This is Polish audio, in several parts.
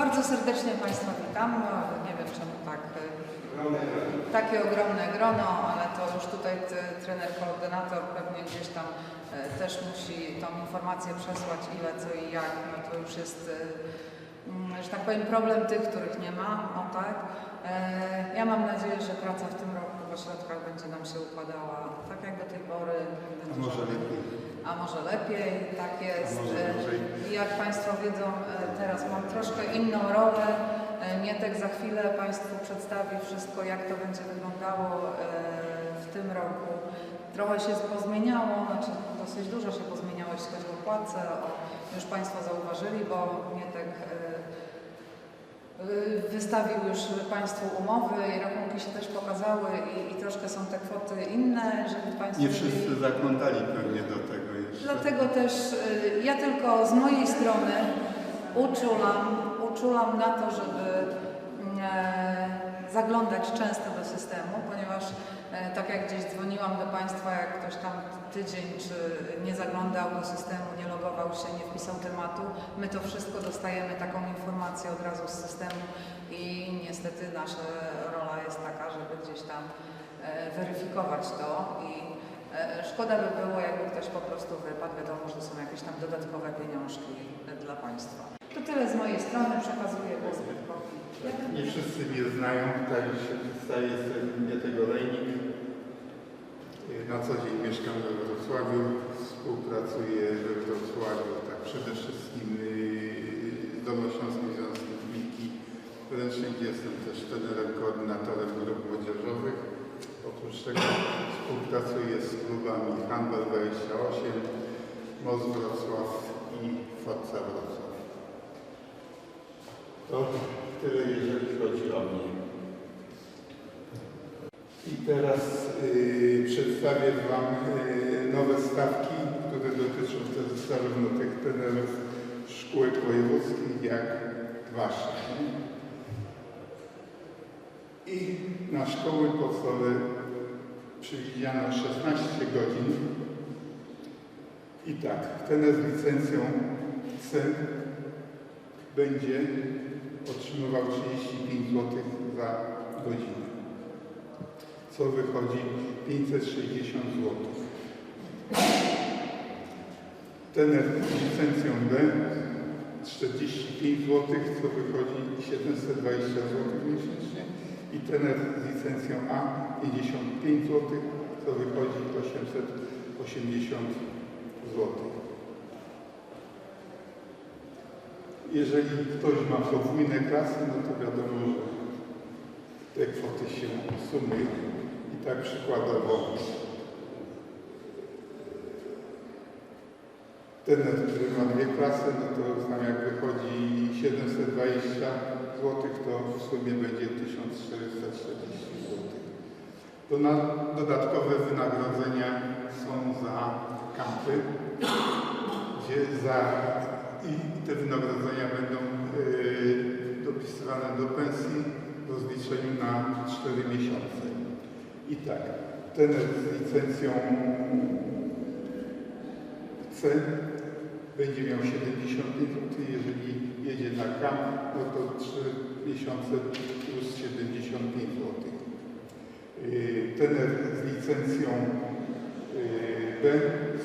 Bardzo serdecznie Państwa witam. Nie wiem czemu tak, y, takie ogromne grono, ale to już tutaj trener koordynator pewnie gdzieś tam y, też musi tą informację przesłać ile, co i jak. No to już jest, y, mm, że tak powiem, problem tych, których nie ma. O tak. E, Ja mam nadzieję, że praca w tym roku w ośrodkach będzie nam się układała tak jak do tej pory. Może lepiej. A może lepiej, tak jest. E, jak Państwo wiedzą, e, teraz mam troszkę inną rolę. E, Mietek za chwilę Państwu przedstawi wszystko, jak to będzie wyglądało e, w tym roku. Trochę się pozmieniało, znaczy dosyć dużo się pozmieniało, jeśli chodzi o płace. O, już Państwo zauważyli, bo Mietek e, e, wystawił już Państwu umowy i rachunki się też pokazały i, i troszkę są te kwoty inne, żeby Państwo... Nie wszyscy zaglądali pewnie do tego. Dlatego też y, ja tylko z mojej strony uczulam, uczulam na to, żeby mm, e, zaglądać często do systemu, ponieważ e, tak jak gdzieś dzwoniłam do Państwa, jak ktoś tam tydzień czy nie zaglądał do systemu, nie logował się, nie wpisał tematu, my to wszystko dostajemy taką informację od razu z systemu i niestety nasza rola jest taka, żeby gdzieś tam e, weryfikować to i Szkoda by było, jakby ktoś po prostu wypadł. Wiadomo, że są jakieś tam dodatkowe pieniążki e, dla Państwa. To tyle z mojej strony. Przekazuję głos Piotrkowi. Nie wszyscy mnie znają, tak już się przedstawię, jestem Mietek Olejnik. Na co dzień mieszkam we Wrocławiu, współpracuję we Wrocławiu, tak przede wszystkim z Dolnośląskim Związkiem Ręcznej, gdzie jestem też trenerem, koordynatorem grup młodzieżowych. Oprócz tego współpracuję z klubami Handel 28, Most Wrocław i Forza Wrocław. To tyle, jeżeli chodzi o mnie. I teraz y, przedstawię Wam y, nowe stawki, które dotyczą też zarówno tych trenerów szkółek wojewódzkich, jak Waszych. I na szkoły podstawowe przewidziano 16 godzin. I tak, trener z licencją C będzie otrzymywał 35 zł za godzinę, co wychodzi 560 zł. Trener z licencją B 45 zł, co wychodzi 720 zł miesięcznie i trener z licencją A 55 zł, co wychodzi 880 zł. Jeżeli ktoś ma podwójne klasy, no to wiadomo, że te kwoty się sumują. I tak przykładowo ten, który ma dwie klasy, no to tam jak wychodzi 720 zł, to w sumie będzie 1440 zł. Dodatkowe wynagrodzenia są za kampy, gdzie za i te wynagrodzenia będą yy, dopisywane do pensji w rozliczeniu na 4 miesiące. I tak, ten z licencją C będzie miał 75 zł, jeżeli jedzie na kamp, no to 3 miesiące plus 75 zł. Yy, Ten z licencją yy, B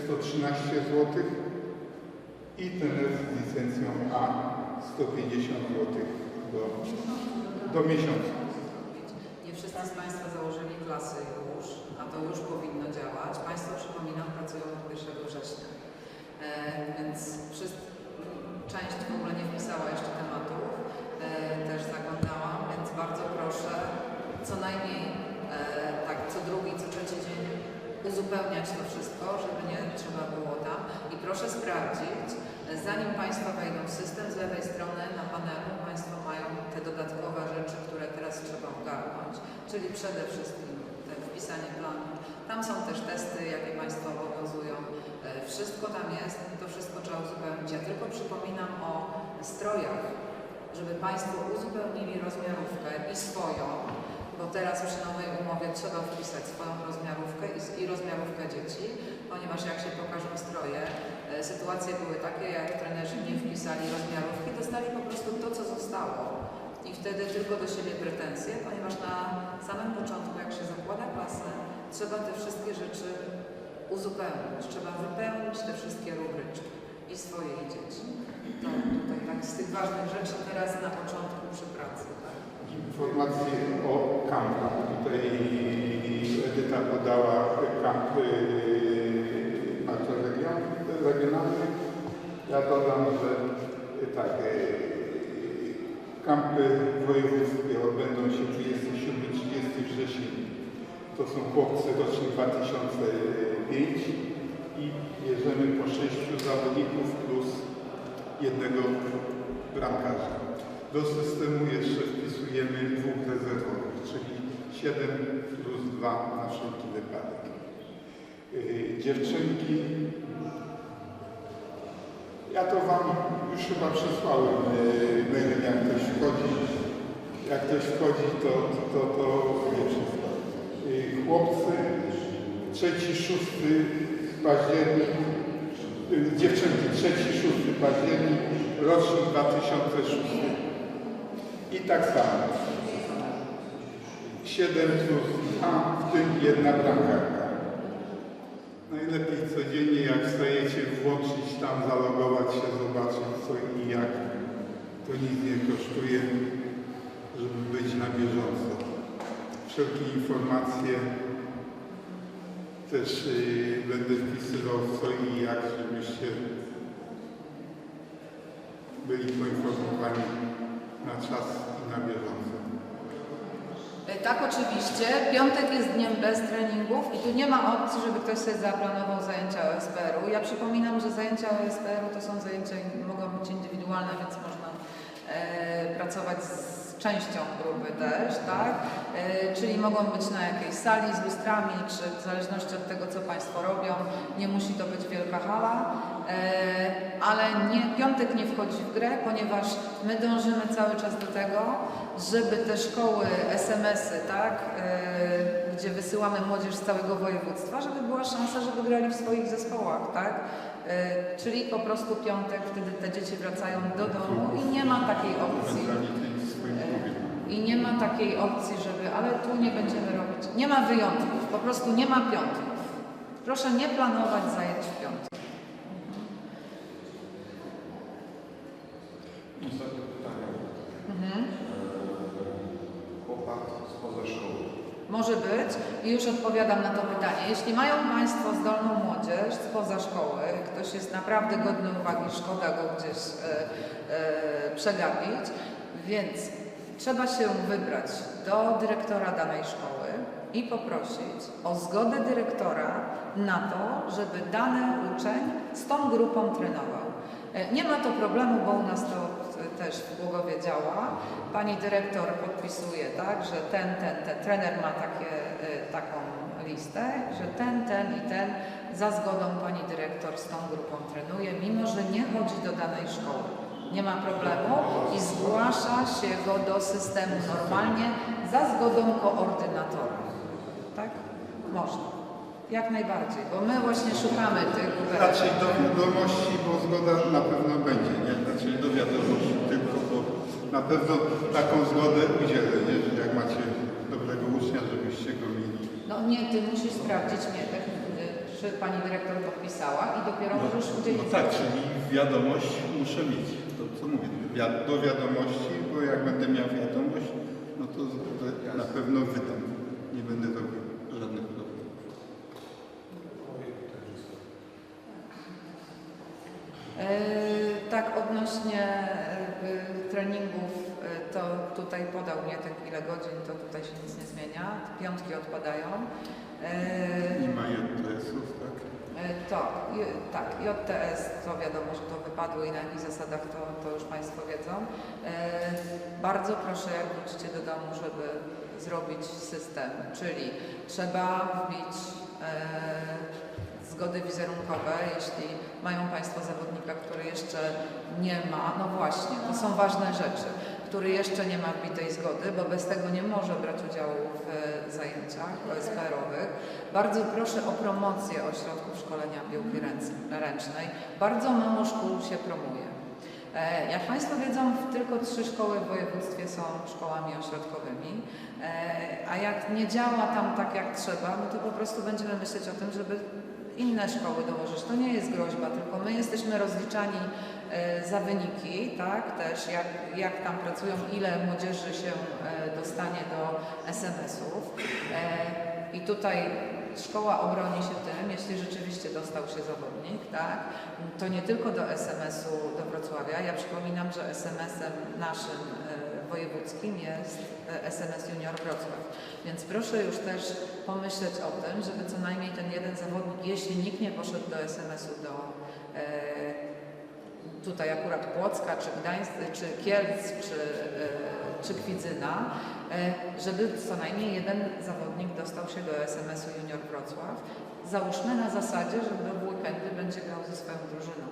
113 zł i ten z licencją A 150 zł do, do miesiąca. Nie wszyscy z Państwa założyli klasy już, a to już powinno działać. Państwo, przypominam, pracują od 1 września. E, więc wszyscy, część w ogóle nie wpisała jeszcze tematów. E, też zaglądałam, więc bardzo proszę co najmniej e, tak co drugi, co trzeci dzień uzupełniać to wszystko, żeby nie trzeba było tam. I proszę sprawdzić, zanim Państwo wejdą w system, z lewej strony na panelu Państwo mają te dodatkowe rzeczy, które teraz trzeba ogarnąć, czyli przede wszystkim te wpisanie planu. Tam są też testy, jakie Państwo obowiązują. E, Wszystko tam jest, to wszystko trzeba uzupełnić. Ja tylko przypominam o strojach, żeby Państwo uzupełnili rozmiarówkę i swoją, bo teraz przy nowej umowie trzeba wpisać swoją rozmiarówkę i, i rozmiarówkę dzieci, ponieważ jak się pokażą stroje, e, Sytuacje były takie, jak trenerzy nie wpisali rozmiarówki, dostali po prostu to, co zostało. I wtedy tylko do siebie pretensje, ponieważ na samym początku, jak się zakłada klasę, trzeba te wszystkie rzeczy uzupełnić. Trzeba wypełnić te wszystkie rubryczki i swoje i dzieci. Tutaj tak z tych ważnych rzeczy teraz na początku przy pracy. Tak? Informacje o kampach. Tutaj Edyta podała kamp yy, makroregion, regionalny. Ja dodam, że yy, tak, kampy wojewódzkie odbędą się 27-30 września. To są chłopcy rocznik 2005 i bierzemy po sześciu zawodników bramkarza. Do systemu jeszcze wpisujemy dwóch rezerwowych, czyli 7 plus 2 na wszelki wypadek. Yy, dziewczynki, ja to Wam już chyba przesłałem yy, mailem, jak ktoś wchodzi. Jak ktoś wchodzi, to, to, to nie wszystko. Yy, chłopcy, trzeci, szósty październik, dziewczynki, trzeci, szósty październik, rocznik 2006. I tak samo. 7 plus 2, w tym jedna bramkarka. Najlepiej codziennie, jak wstajecie, włączyć tam, zalogować się, zobaczyć co i jak. To nic nie kosztuje, żeby być na bieżąco. Wszelkie informacje też yy, będę wpisywał co i jak, żebyście byli poinformowani na czas i na bieżąco. E, Tak, oczywiście. Piątek jest dniem bez treningów i tu nie ma opcji, żeby ktoś sobie zaplanował zajęcia OSPR-u. Ja przypominam, że zajęcia OSPR-u to są zajęcia, mogą być indywidualne, więc można e, pracować z częścią grupy też, tak? E, czyli mogą być na jakiejś sali z lustrami, czy w zależności od tego, co Państwo robią. Nie musi to być wielka hala, e, ale nie, piątek nie wchodzi w grę, ponieważ my dążymy cały czas do tego, żeby te szkoły, SMS-y, tak, e, gdzie wysyłamy młodzież z całego województwa, żeby była szansa, żeby grali w swoich zespołach, tak? Czyli po prostu piątek, wtedy te dzieci wracają do domu i nie ma takiej opcji. Swoim. I nie ma takiej opcji, żeby, ale tu nie będziemy robić. Nie ma wyjątków, po prostu nie ma piątków. Proszę nie planować zajęć w piątek. Ostatnie pytanie. Mhm. Chłopak spoza szkoły. Może być i już odpowiadam na to pytanie. Jeśli mają Państwo zdolną młodzież spoza szkoły, ktoś jest naprawdę godny uwagi, szkoda go gdzieś e, e, przegapić, więc trzeba się wybrać do dyrektora danej szkoły i poprosić o zgodę dyrektora na to, żeby dany uczeń z tą grupą trenował. E, Nie ma to problemu, bo u nas to e, też w Głogowie działa. Pani dyrektor podpisuje, tak, że ten, ten, ten trener ma takie, e, taką listę, że ten, ten i ten za zgodą pani dyrektor z tą grupą trenuje, mimo że nie chodzi do danej szkoły. Nie ma problemu i zgłasza się go do systemu normalnie za zgodą koordynatora. Tak? Można. Jak najbardziej, bo my właśnie szukamy tych Raczej do wiadomości, bo zgoda na pewno będzie, nie? Raczej do wiadomości tylko, bo na pewno taką zgodę udzielę, nie? Że jak macie dobrego ucznia, żebyście go mieli. No nie, ty musisz sprawdzić mnie, tak, czy pani dyrektor podpisała i dopiero możesz udzielić. No tak, czyli wiadomość muszę mieć. To co mówię, wi- do wiadomości, bo jak będę miał wiadomość, no to zgodę na pewno wydam. Nie będę robił żadnych problemów. E, Tak, odnośnie e, treningów, e, to tutaj podał mnie te ile godzin, to tutaj się nic nie zmienia. Piątki odpadają. Nie ma JTS-ów, tak? E, To, tak, JTS to wiadomo, że to wypadło i na jakich zasadach to, to już Państwo wiedzą. E, Bardzo proszę, jak wrócicie do domu, żeby zrobić system, czyli trzeba wbić e, zgody wizerunkowe, jeśli mają Państwo zawodnika, który jeszcze nie ma, no właśnie, to są ważne rzeczy, który jeszcze nie ma wbitej zgody, bo bez tego nie może brać udziału w zajęciach. Bardzo proszę o promocję ośrodków szkolenia piłki ręc- ręcznej. Bardzo mało szkół się promuje. E, Jak Państwo wiedzą, tylko trzy szkoły w województwie są szkołami ośrodkowymi, E, a jak nie działa tam tak jak trzeba, no to po prostu będziemy myśleć o tym, żeby inne szkoły dołożyć. To nie jest groźba, tylko my jesteśmy rozliczani e, za wyniki, tak, też jak, jak tam pracują, ile młodzieży się dostanie do SMS-ów. I tutaj szkoła obroni się tym, jeśli rzeczywiście dostał się zawodnik, tak, to nie tylko do SMS-u do Wrocławia. Ja przypominam, że SMS-em naszym e, wojewódzkim jest e, SMS Junior Wrocław. Więc proszę już też pomyśleć o tym, żeby co najmniej ten jeden zawodnik, jeśli nikt nie poszedł do SMS-u do e, tutaj akurat Płocka, czy Gdańsk, czy Kielc, czy, e, czy Kwidzyna, e, żeby co najmniej jeden zawodnik dostał się do SMS-u Junior Wrocław. Załóżmy na zasadzie, że w weekendy będzie grał ze swoją drużyną,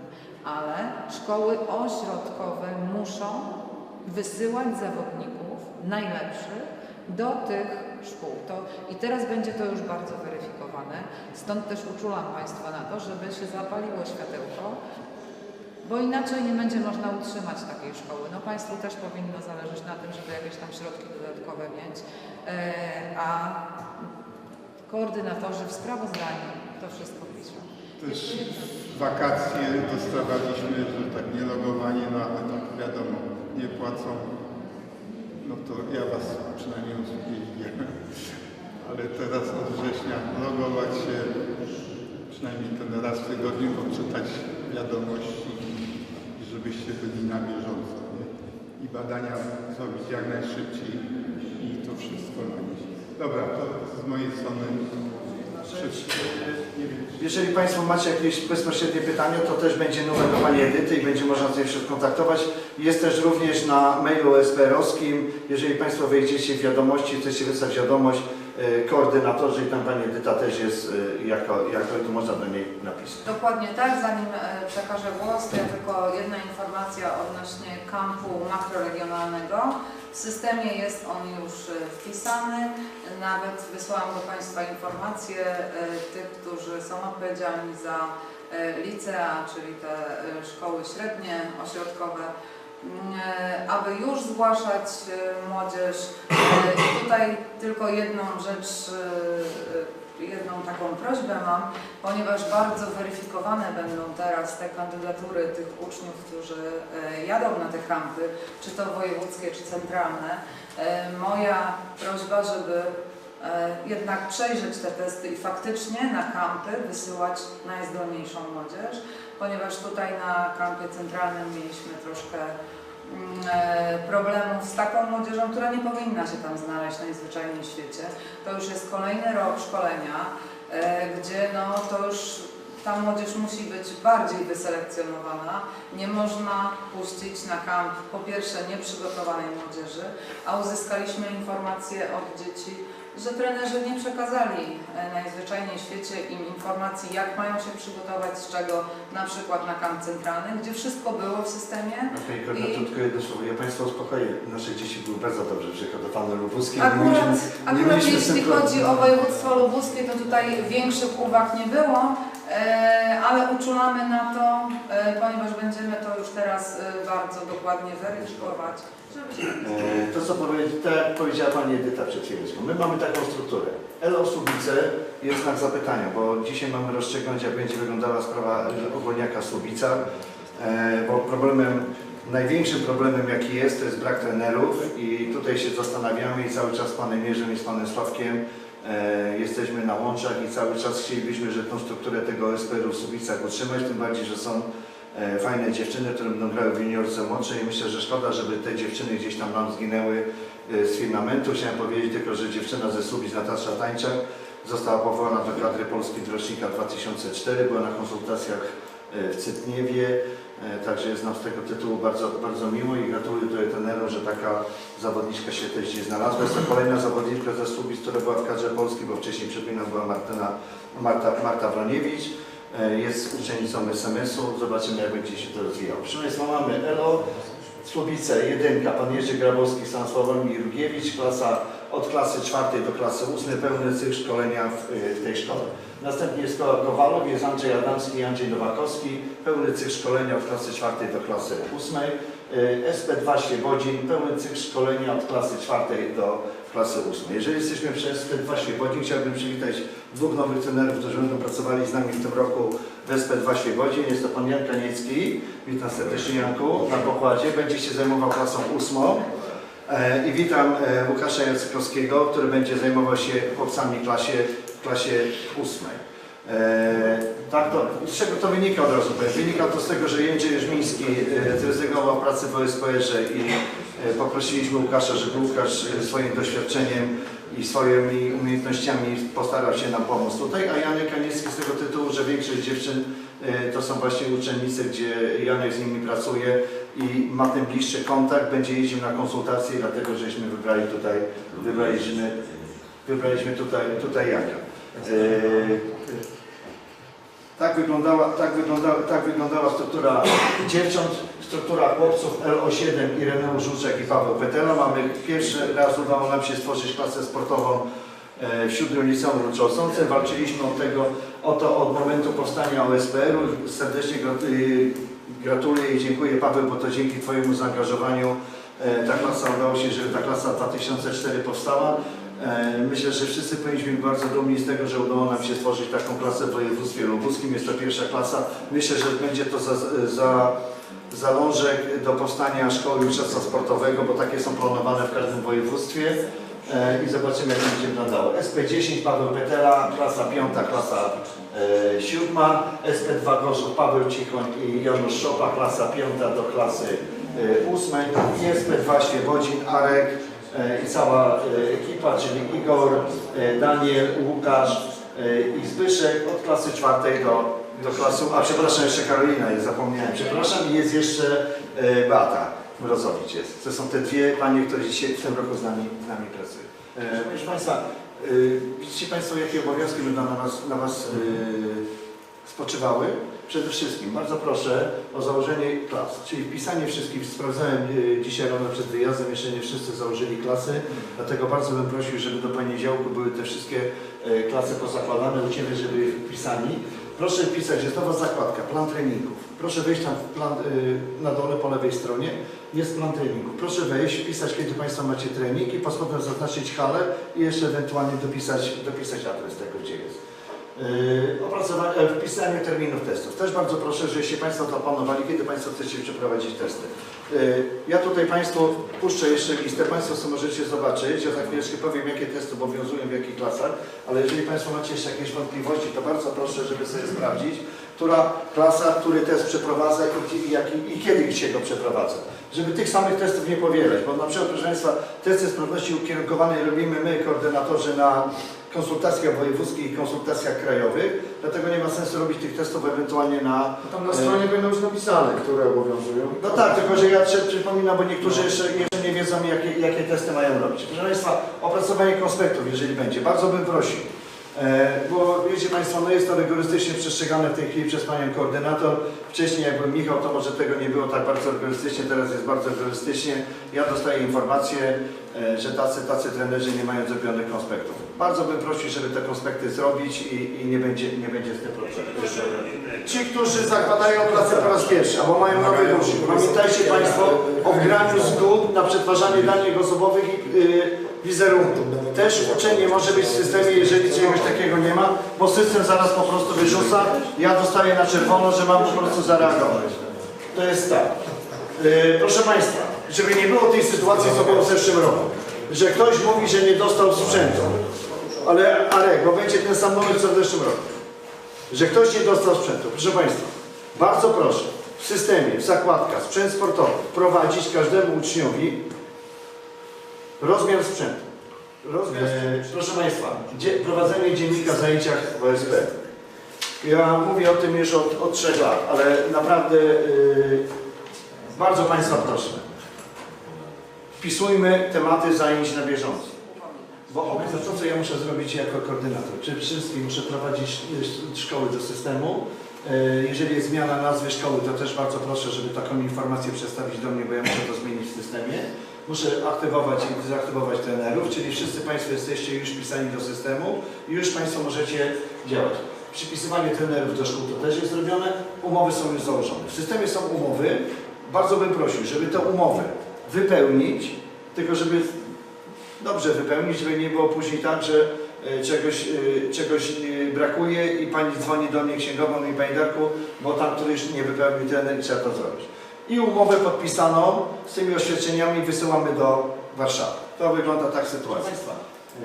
ale szkoły ośrodkowe muszą wysyłać zawodników najlepszych do tych szkół. To, I teraz będzie to już bardzo weryfikowane. Stąd też uczulam Państwa na to, żeby się zapaliło światełko, bo inaczej nie będzie można utrzymać takiej szkoły. No Państwu też powinno zależeć na tym, żeby jakieś tam środki dodatkowe mieć, e, a koordynatorzy w sprawozdaniu to wszystko piszą. Też wakacje dostawaliśmy, że tak nie logowanie, no ale tak wiadomo, nie płacą. No to ja Was przynajmniej usprawiedliwiam. Ale teraz od września logować się przynajmniej ten raz w tygodniu, odczytać wiadomości żebyście byli na bieżąco. Nie? I badania zrobić jak najszybciej i to wszystko nich. Dobra, to z mojej strony wszystko. Jeżeli Państwo macie jakieś bezpośrednie pytania, to też będzie numer do Pani Edyty i będzie można niej się skontaktować. Jest też również na mailu SPR-owskim. Jeżeli Państwo wejdziecie w wiadomości, chcecie wysłać wiadomość, koordynatorzy i tam Pani Edyta też jest e, jako, jako tu można do niej napisać. Dokładnie tak, zanim e, przekażę głos, to ja tylko jedna informacja odnośnie kampu makroregionalnego. W systemie jest on już e, wpisany, nawet wysłałam do Państwa informacje e, tych, którzy są odpowiedzialni za licea, czyli te szkoły średnie, ośrodkowe, aby już zgłaszać e, młodzież. E, i Tutaj tylko jedną rzecz, e, e, jedną taką prośbę mam, ponieważ bardzo weryfikowane będą teraz te kandydatury tych uczniów, którzy e, jadą na te kampy, czy to wojewódzkie, czy centralne. E, Moja prośba, żeby e, jednak przejrzeć te testy i faktycznie na kampy wysyłać najzdolniejszą młodzież, ponieważ tutaj na kampie centralnym mieliśmy troszkę mm, e, problemów z taką młodzieżą, która nie powinna się tam znaleźć najzwyczajniej w świecie. To już jest kolejny rok szkolenia, e, gdzie no to już ta młodzież musi być bardziej wyselekcjonowana. Nie można puścić na kamp po pierwsze nieprzygotowanej młodzieży, a uzyskaliśmy informacje od dzieci, że trenerzy nie przekazali e, najzwyczajniej w świecie im informacji, jak mają się przygotować, z czego na przykład na kamp centralny, gdzie wszystko było w systemie. Pani koordynator, tylko jedno słowo. Ja Państwa uspokoję. Nasze dzieci były bardzo dobrze przygotowane lubuskie. Akurat, akurat jeśli chodzi o województwo lubuskie, to tutaj większych uwag nie było, ale uczulamy na to, e, ponieważ będziemy to już teraz e, bardzo dokładnie weryfikować. E, To co powiedzi, tak powiedziała Pani Edyta przed chwileczką. My mamy taką strukturę. Elo Słubice jest znak zapytania, bo dzisiaj mamy rozstrzygnąć jak będzie wyglądała sprawa ogólniaka Słubica, e, bo problemem, największym problemem jaki jest to jest brak trenerów i tutaj się zastanawiamy i cały czas z Panem Jerzym i z Panem Sławkiem e, jesteśmy na łączach i cały czas chcielibyśmy, że tą strukturę tego SPR-u w Słubicach utrzymać, tym bardziej, że są e, fajne dziewczyny, które będą grały w juniorce młodszej i myślę, że szkoda, żeby te dziewczyny gdzieś tam nam zginęły e, z firmamentu. Chciałem powiedzieć tylko, że dziewczyna ze Słubic, Natasza Tańczak, została powołana do kadry Polskiej do rocznika 2004, była na konsultacjach w Cytniewie, także jest nam z tego tytułu bardzo, bardzo miło i gratuluję tutaj trenerom, że taka zawodniczka się też gdzieś znalazła. Jest to kolejna zawodniczka ze Słubic, która była w kadrze Polskiej, bo wcześniej przypominam była Martyna, Marta, Marta Wroniewicz. E, Jest uczennicą SMS-u. Zobaczymy, jak będzie się to rozwijało. Proszę Państwa, mamy ELO, Słubice, jedynka, pan Jerzy Grabowski, Stan Sławomir Rugiewicz, klasa od klasy czwartej do klasy ósmej, pełny cykl szkolenia w, y, w tej szkole. Następnie jest Ko- Kowalow, jest Andrzej Adamski i Andrzej Nowakowski, pełny cykl szkolenia od klasy czwartej do klasy ósmej. Y, SP2 Świebodzin, pełny cykl szkolenia od klasy czwartej do klasy ósmej. Jeżeli jesteśmy przy SP2 Świebodzin, chciałbym przywitać dwóch nowych trenerów, którzy będą pracowali z nami w tym roku w SP2 Świebodzin. Jest to pan Jan Kaniecki, witam serdecznie Janku, na pokładzie. Będzie się zajmował klasą ósmą. E, I witam e, Łukasza Jacykowskiego, który będzie zajmował się chłopcami klasie, w klasie ósmej. E, tak to, z czego to wynika od razu? Wynika to z tego, że Jędrzej Jerzmiński zrezygnował pracy w OSPR-ze i poprosiliśmy Łukasza, żeby Łukasz swoim doświadczeniem i swoimi umiejętnościami postarał się nam pomóc tutaj, a Janek Kaniecki z tego tytułu, że większość dziewczyn e, to są właśnie uczennice, gdzie Janek z nimi pracuje i ma ten bliższy kontakt, będzie jeździł na konsultacje, dlatego żeśmy wybrali tutaj, wybraliśmy, wybraliśmy tutaj, tutaj Jaka. Tak wyglądała, tak, wyglądała, tak wyglądała struktura dziewcząt, struktura chłopców LO7 Ireneusz Żuczek i Paweł Petela. Mamy pierwszy raz udało nam się stworzyć klasę sportową e, w siódmym liceum Ruczosące. Walczyliśmy o, tego, o to od momentu powstania OSPR-u. Serdecznie y, gratuluję i dziękuję Paweł, bo to dzięki Twojemu zaangażowaniu e, ta klasa udało się, że ta klasa 2004 powstała. E, Myślę, że wszyscy powinniśmy być bardzo dumni z tego, że udało nam się stworzyć taką klasę w województwie lubuskim. Jest to pierwsza klasa. Myślę, że będzie to za, za zalążek do powstania szkoły mistrzostwa sportowego, bo takie są planowane w każdym województwie. E, I zobaczymy, jak to będzie wyglądało. SP10 Paweł Petera, klasa piąta, klasa e, siódma. SP2 Gorzów Paweł Cichoń i Janusz Szopa, klasa piąta do klasy e, ósmej. I SP2 Świebodzin, Arek, e, i cała e, ekipa, czyli Igor, e, Daniel, Łukasz e, i Zbyszek od klasy czwartej do, do klasy, a przepraszam, jeszcze Karolina jest, zapomniałem, przepraszam i jest jeszcze e, Beata Mrozowicz jest. To są te dwie panie, które dzisiaj w tym roku z nami, z nami pracują. E, Proszę Państwa, e, widzicie Państwo, jakie obowiązki będą na Was, na was e, spoczywały? Przede wszystkim bardzo proszę o założenie klas, czyli wpisanie wszystkich. Sprawdzałem e, dzisiaj rano przed wyjazdem, jeszcze nie wszyscy założyli klasy, dlatego bardzo bym prosił, żeby do poniedziałku były te wszystkie e, klasy pozakładane u Ciebie, żeby wpisani. Proszę wpisać, jest nowa zakładka, plan treningów. Proszę wejść tam plan, e, na dole po lewej stronie, jest plan treningów. Proszę wejść, wpisać, kiedy Państwo macie trening i pod spodem zaznaczyć halę i jeszcze ewentualnie dopisać, dopisać adres tego, gdzie jest. Yy, opracowanie, wpisanie terminów testów. Też bardzo proszę, żebyście Państwo to planowali, kiedy Państwo chcecie przeprowadzić testy. Yy, Ja tutaj Państwu puszczę jeszcze listę, Państwo sobie możecie zobaczyć. Ja za chwileczkę powiem, jakie testy obowiązują w jakich klasach, ale jeżeli Państwo macie jeszcze jakieś wątpliwości, to bardzo proszę, żeby sobie sprawdzić, która klasa, który test przeprowadza i, i, i kiedy się go przeprowadza. Żeby tych samych testów nie powielać, bo na przykład, proszę Państwa, testy sprawności ukierunkowanej robimy my, koordynatorzy, na konsultacjach wojewódzkich i konsultacjach krajowych, dlatego nie ma sensu robić tych testów ewentualnie na... Tam na stronie będą już napisane, które obowiązują. No tak, tylko że ja przy- przypominam, bo niektórzy jeszcze, jeszcze nie wiedzą, jakie, jakie testy mają robić. Proszę Państwa, opracowanie konspektów, jeżeli będzie, bardzo bym prosił. E, bo wiecie Państwo, no jest to rygorystycznie przestrzegane w tej chwili przez Panią Koordynator. Wcześniej jak był Michał, to może tego nie było tak bardzo rygorystycznie, teraz jest bardzo rygorystycznie. Ja dostaję informację, e, że tacy, tacy trenerzy nie mają zrobionych konspektów. Bardzo bym prosił, żeby te konspekty zrobić i, i nie, będzie, nie będzie z tym problemu. Ci, którzy zakładają pracę po raz pierwszy, albo mają nowy duszy, pamiętajcie Państwo o wgraniu zgód na przetwarzanie danych osobowych i y, wizerunku. Też uczenie może być w systemie, jeżeli czegoś takiego nie ma, bo system zaraz po prostu wyrzuca. Ja dostaję na czerwono, że mam po prostu zareagować. To jest tak. Y, proszę Państwa, żeby nie było tej sytuacji, co było w zeszłym roku, że ktoś mówi, że nie dostał sprzętu. Ale Arek, bo będzie ten sam numer, co w zeszłym roku że ktoś nie dostał sprzętu. Proszę Państwa, bardzo proszę w systemie, w zakładkach sprzęt sportowy prowadzić każdemu uczniowi rozmiar sprzętu. Rozmiar sprzętu. Proszę Państwa, prowadzenie dziennika zajęciach w OSP. Ja mówię o tym już od, od trzech lat, ale naprawdę yy, bardzo Państwa proszę. Wpisujmy tematy zajęć na bieżąco. Bo oprócz to, co ja muszę zrobić jako koordynator, czy wszystkim muszę prowadzić y, szkoły do systemu, E, Jeżeli jest zmiana nazwy szkoły, to też bardzo proszę, żeby taką informację przedstawić do mnie, bo ja muszę to zmienić w systemie. Muszę aktywować i dezaktywować trenerów, czyli wszyscy Państwo jesteście już wpisani do systemu i już Państwo możecie działać. Przypisywanie trenerów do szkół to też jest zrobione, umowy są już założone. W systemie są umowy, bardzo bym prosił, żeby te umowy wypełnić, tylko żeby dobrze wypełnić, żeby nie było później tak, że e, czegoś, e, czegoś e, brakuje i Pani dzwoni do mnie księgową i Pani Darku, bo tam któryś nie wypełnił trener i trzeba to zrobić. I umowę podpisaną z tymi oświadczeniami wysyłamy do Warszawy. To wygląda tak sytuacja.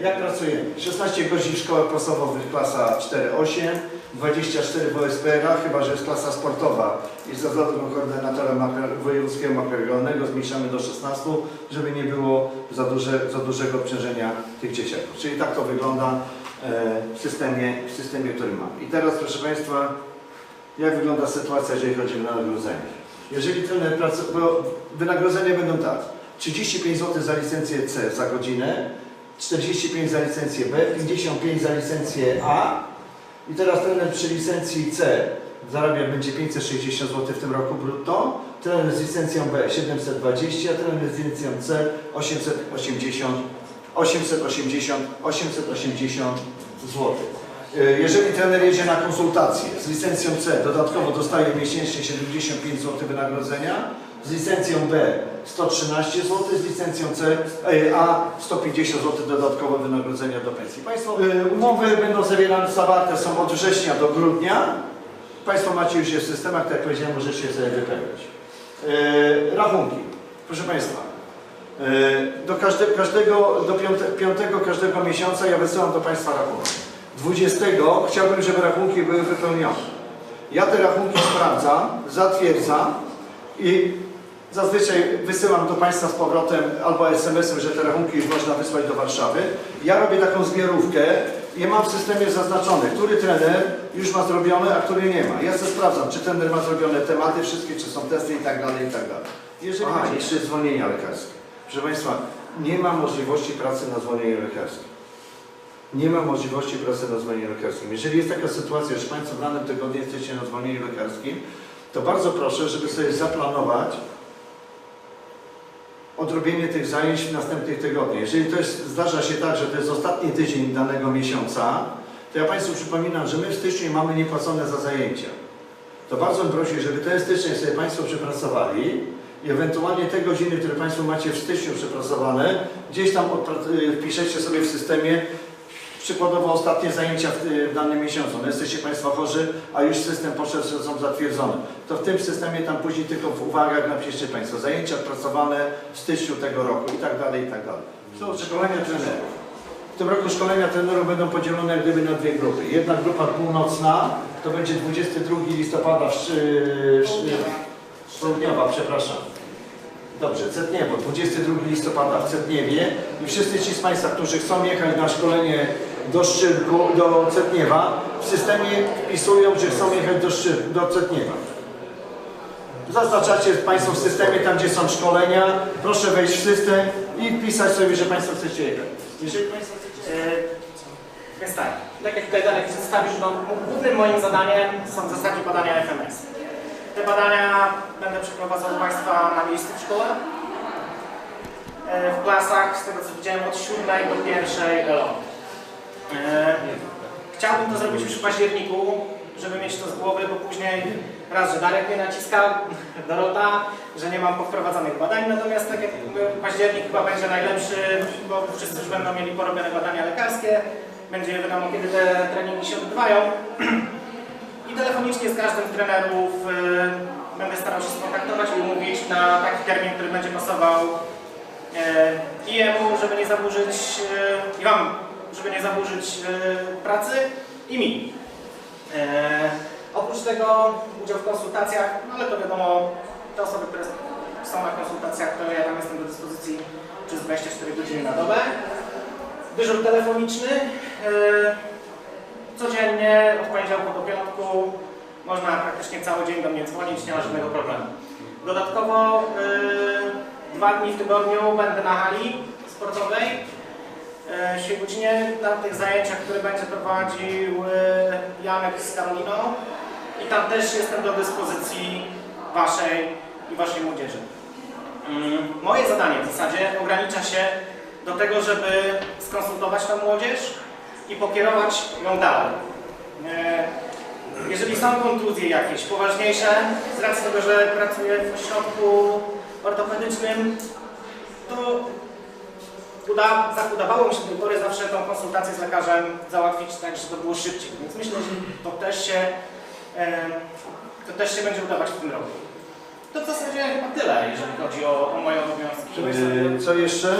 Jak pracujemy? 16 godzin w szkołach podstawowych klasa 4-8, 24 w OSPR-ach, chyba że jest klasa sportowa i za zadowoloną koordynatora wojewódzkiego makroregionalnego zmniejszamy do 16, żeby nie było za, duże, za dużego obciążenia tych dzieciaków. Czyli tak to wygląda e, w systemie, w systemie, który mamy. I teraz proszę Państwa, jak wygląda sytuacja, jeżeli chodzi o wynagrodzenie? Jeżeli trener pracuje, bo wynagrodzenia będą tak, 35 zł za licencję C za godzinę, 45 za licencję B, 55 za licencję A. I teraz trener przy licencji C zarabia będzie 560 zł w tym roku brutto, trener z licencją B 720, trener z licencją C 880, 880, 880 zł. Y, Jeżeli trener jedzie na konsultację z licencją C, dodatkowo dostaje miesięcznie 75 zł wynagrodzenia, z licencją B 113 zł, z licencją C, e, A 150 zł dodatkowe wynagrodzenia do pensji. Państwo, y, umowy będą zawierane, zawarte są od września do grudnia. Państwo macie już je w systemach, tak jak powiedziałem, możecie je sobie wypełnić. Rachunki. Proszę Państwa, do każde, każdego, do piąte, piątego każdego miesiąca ja wysyłam do Państwa rachunek. 20 chciałbym, żeby rachunki były wypełnione. Ja te rachunki sprawdzam, zatwierdzam i zazwyczaj wysyłam do Państwa z powrotem albo SMS-em, że te rachunki już można wysłać do Warszawy. Ja robię taką zbiorówkę i mam w systemie zaznaczone, który trener już ma zrobione, a który nie ma. Ja sobie sprawdzam, czy trener ma zrobione tematy wszystkie, czy są testy i tak dalej, i tak dalej. Jeżeli Aha, jeszcze zwolnienia lekarskie. Proszę Państwa, nie ma możliwości pracy na zwolnieniu lekarskim. Nie ma możliwości pracy na zwolnieniu lekarskim. Jeżeli jest taka sytuacja, że Państwo w danym tygodniu jesteście na zwolnieniu lekarskim, to bardzo proszę, żeby sobie zaplanować odrobienie tych zajęć w następnych tygodniach. Jeżeli to jest, zdarza się tak, że to jest ostatni tydzień danego miesiąca, to ja Państwu przypominam, że my w styczniu mamy niepłacone za zajęcia. To bardzo bym prosił, żeby ten styczeń sobie Państwo przepracowali i ewentualnie te godziny, które Państwo macie w styczniu przepracowane, gdzieś tam y, wpiszecie sobie w systemie przykładowo ostatnie zajęcia w, y, w danym miesiącu. No jesteście Państwo chorzy, a już system poszedł, są zatwierdzone. To w tym systemie tam później tylko w uwagach napiszcie Państwo zajęcia odpracowane w styczniu tego roku i tak dalej, i tak dalej. Są szkolenia trenerów. W tym roku szkolenia trenerów będą podzielone gdyby na dwie grupy. Jedna grupa północna to będzie 22 listopada Południowa, przepraszam. Dobrze, Cetniewo, 22 listopada w Cetniewie i wszyscy ci z Państwa, którzy chcą jechać na szkolenie do Szczyrku, do Cetniewa, w systemie wpisują, że chcą jechać do, Szczyrku, do Cetniewa. Zaznaczacie Państwo w systemie, tam gdzie są szkolenia, proszę wejść w system i wpisać sobie, że Państwo chcecie jechać. Państwo. E, Więc tak, tak jak tutaj Darek przedstawił, no, głównym moim zadaniem są w zasadzie badania FMS. Te badania będę przeprowadzał Państwa na miejscu w szkole. E, W klasach, z tego co widziałem, od 7 do 1 LO. E, Chciałbym to zrobić już w październiku, żeby mieć to z głowy, bo później raz, że Darek mnie naciska, Dorota, że nie mam powprowadzonych badań, natomiast tak jak październik chyba będzie najlepszy, bo wszyscy już będą mieli porobione badania lekarskie, będzie wiadomo kiedy te treningi się odbywają. I telefonicznie z każdym z trenerów y, będę starał się skontaktować i umówić na taki termin, który będzie pasował y, i jemu, żeby nie zaburzyć, i Wam, żeby nie zaburzyć y, pracy i mi. E, oprócz tego udział w konsultacjach, no ale to wiadomo, te osoby, które są na konsultacjach, to ja tam jestem do dyspozycji przez 24 godziny na dobę. Dyżur telefoniczny. E, codziennie od poniedziałku do piątku można praktycznie cały dzień do mnie dzwonić, nie ma żadnego problemu. Dodatkowo e, dwa dni w tygodniu będę na hali sportowej. E, się godzinie na tych zajęciach, które będzie prowadził e, Janek z Karoliną. i tam też jestem do dyspozycji Waszej i Waszej młodzieży. Mm, Moje zadanie w zasadzie ogranicza się do tego, żeby skonsultować tę młodzież i pokierować ją dalej. E, Jeżeli są kontuzje jakieś poważniejsze, z racji tego, że pracuję w ośrodku ortopedycznym, to uda, za- udawało mi się do tej pory zawsze tą konsultację z lekarzem załatwić tak, żeby to było szybciej. Więc myślę, że to też się, e, to też się będzie udawać w tym roku. To w zasadzie chyba tyle, jeżeli chodzi o, o moje obowiązki. Yy, Co jeszcze?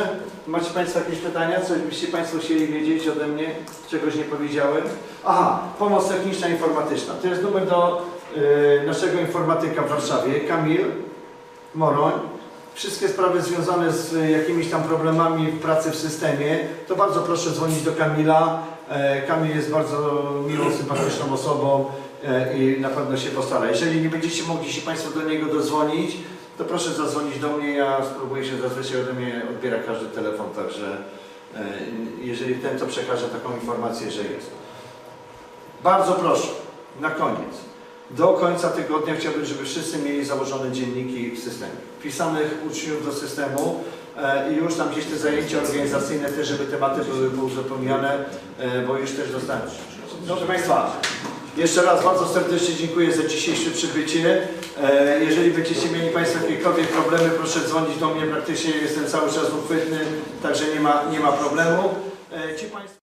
Macie Państwo jakieś pytania? Coś byście Państwo chcieli wiedzieć ode mnie? Czegoś nie powiedziałem? Aha, pomoc techniczna informatyczna. To jest numer do yy, naszego informatyka w Warszawie, Kamil Moroń. Wszystkie sprawy związane z jakimiś tam problemami w pracy w systemie, to bardzo proszę dzwonić do Kamila. E, Kamil jest bardzo miłą, sympatyczną osobą e, i na pewno się postara. Jeżeli nie będziecie mogli się Państwo do niego dodzwonić, to proszę zadzwonić do mnie, ja spróbuję się zazwyczaj ode mnie odbiera każdy telefon, także e, jeżeli ten to przekaże taką informację, że jest. Bardzo proszę, na koniec. Do końca tygodnia chciałbym, żeby wszyscy mieli założone dzienniki w systemie. Wpisanych uczniów do systemu e, i już tam gdzieś te zajęcia organizacyjne też, żeby tematy były uzupełnione, e, bo już też dostałem. Proszę Państwa, jeszcze raz bardzo serdecznie dziękuję za dzisiejsze przybycie. E, Jeżeli będziecie mieli Państwo jakiekolwiek problemy, proszę dzwonić do mnie. Praktycznie jestem cały czas uchwytny, także nie ma, nie ma problemu. Ci państwo...